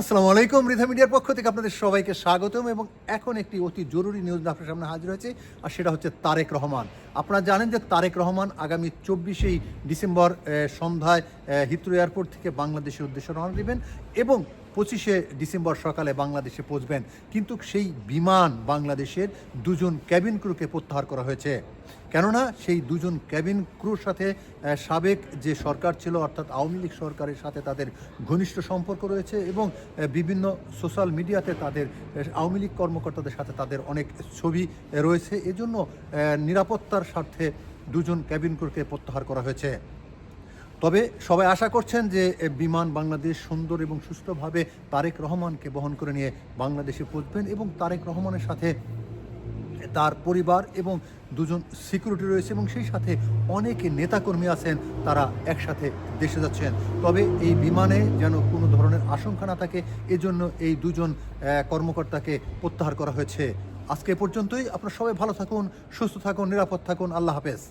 আসসালামু আলাইকুম, রিধা মিডিয়ার পক্ষ থেকে আপনাদের সবাইকে স্বাগতম এবং এখন একটি অতি জরুরি নিউজ আপনার সামনে হাজির হয়েছে, আর সেটা হচ্ছে তারেক রহমান। আপনারা জানেন যে তারেক রহমান আগামী চব্বিশেই ডিসেম্বর সন্ধ্যায় হিত্রু এয়ারপোর্ট থেকে বাংলাদেশের উদ্দেশ্যে রওনা দেবেন এবং পঁচিশে ডিসেম্বর সকালে বাংলাদেশে পৌঁছবেন। কিন্তু সেই বিমান বাংলাদেশের দুজন ক্যাবিন ক্রুকে প্রত্যাহার করা হয়েছে। কেননা সেই দুজন ক্যাবিন ক্রুর সাথে সাবেক যে সরকার ছিল, অর্থাৎ আওয়ামী লীগ সরকারের সাথে তাদের ঘনিষ্ঠ সম্পর্ক রয়েছে এবং বিভিন্ন সোশ্যাল মিডিয়াতে তাদের আওয়ামী লীগ কর্মকর্তাদের সাথে তাদের অনেক ছবি রয়েছে। এজন্য নিরাপত্তার স্বার্থে দুজন ক্যাবিন ক্রুকে প্রত্যাহার করা হয়েছে। তবে সবাই আশা করছেন যে বিমান বাংলাদেশ সুন্দর এবং সুস্থভাবে তারেক রহমানকে বহন করে নিয়ে বাংলাদেশে পৌঁছবেন এবং তারেক রহমানের সাথে তার পরিবার এবং দুজন সিকিউরিটি রয়েছে এবং সেই সাথে অনেক নেতাকর্মী আছেন, তারা একসাথে দেশে যাচ্ছেন। তবে এই বিমানে যেন কোনো ধরনের আশঙ্কা না থাকে, এজন্য এই দুজন কর্মকর্তাকে প্রত্যাহার করা হয়েছে। আজকে পর্যন্তই। আপনারা সবাই ভালো থাকুন, সুস্থ থাকুন, নিরাপদ থাকুন। আল্লাহ হাফেজ।